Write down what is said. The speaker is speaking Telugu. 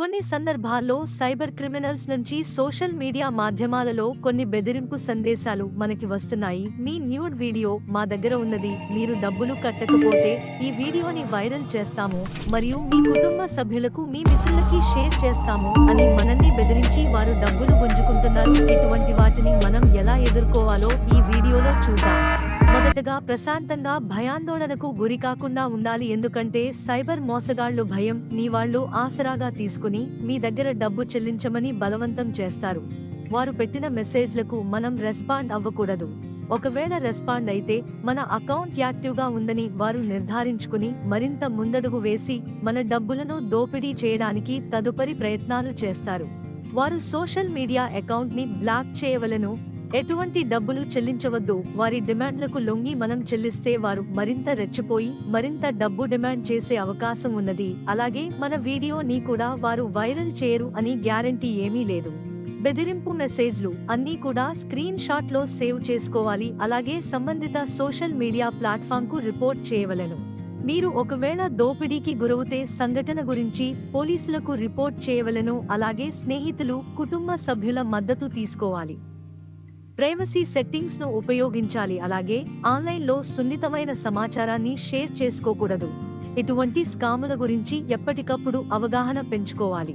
కొన్ని సందర్భాల్లో సైబర్ క్రిమినల్స్ నుంచి సోషల్ మీడియా మాధ్యమాలలో కొన్ని బెదిరింపు సందేశాలు మనకి వస్తున్నాయి. మీ న్యూడ్ వీడియో మా దగ్గర ఉన్నది. మీరు డబ్బులు కట్టకపోతే ఈ వీడియోని వైరల్ చేస్తాము మరియు మీ కుటుంబ సభ్యులకు మీ మిత్రులకి షేర్ చేస్తాము అని మనల్ని బెదిరించి వారు డబ్బులు గుంజుకుంటున్నారు. ఇటువంటి వాటిని మనం ఎలా ఎదుర్కోవాలో ఈ వీడియోలో చూద్దాం. మొదటగా ప్రశాంతంగా భయాందోళనకు గురి కాకుండా ఉండాలి. ఎందుకంటే సైబర్ మోసగాళ్ళు భయం నీ వాళ్ళు ఆసరాగా తీసుకుని మీ దగ్గర డబ్బు చెల్లించమని బలవంతం చేస్తారు. వారు పెట్టిన మెసేజ్లకు మనం రెస్పాండ్ అవ్వకూడదు. ఒకవేళ రెస్పాండ్ అయితే మన అకౌంట్ యాక్టివ్గా ఉందని వారు నిర్ధారించుకుని మరింత ముందడుగు వేసి మన డబ్బులను దోపిడీ చేయడానికి తదుపరి ప్రయత్నాలు చేస్తారు. వారు సోషల్ మీడియా అకౌంట్ని బ్లాక్ చేయవలను ఎటువంటి డబ్బులు చెల్లించవద్దు. వారి డిమాండ్లకు లొంగి మనం చెల్లిస్తే వారు మరింత రెచ్చిపోయి మరింత డబ్బు డిమాండ్ చేసే అవకాశం ఉన్నది. అలాగే మన వీడియోని కూడా వారు వైరల్ చేయరు అని గ్యారంటీ ఏమీ లేదు. బెదిరింపు మెసేజ్లు అన్నీ కూడా స్క్రీన్ షాట్లో సేవ్ చేసుకోవాలి. అలాగే సంబంధిత సోషల్ మీడియా ప్లాట్ఫామ్కు రిపోర్ట్ చేయవలెను. మీరు ఒకవేళ దోపిడీకి గురవుతే సంఘటన గురించి పోలీసులకు రిపోర్ట్ చేయవలెను. అలాగే స్నేహితులు కుటుంబ సభ్యుల మద్దతు తీసుకోవాలి. ప్రైవసీ సెట్టింగ్స్ను ఉపయోగించాలి. అలాగే ఆన్లైన్లో సున్నితమైన సమాచారాన్ని షేర్ చేసుకోకూడదు. ఇటువంటి స్కాముల గురించి ఎప్పటికప్పుడు అవగాహన పెంచుకోవాలి.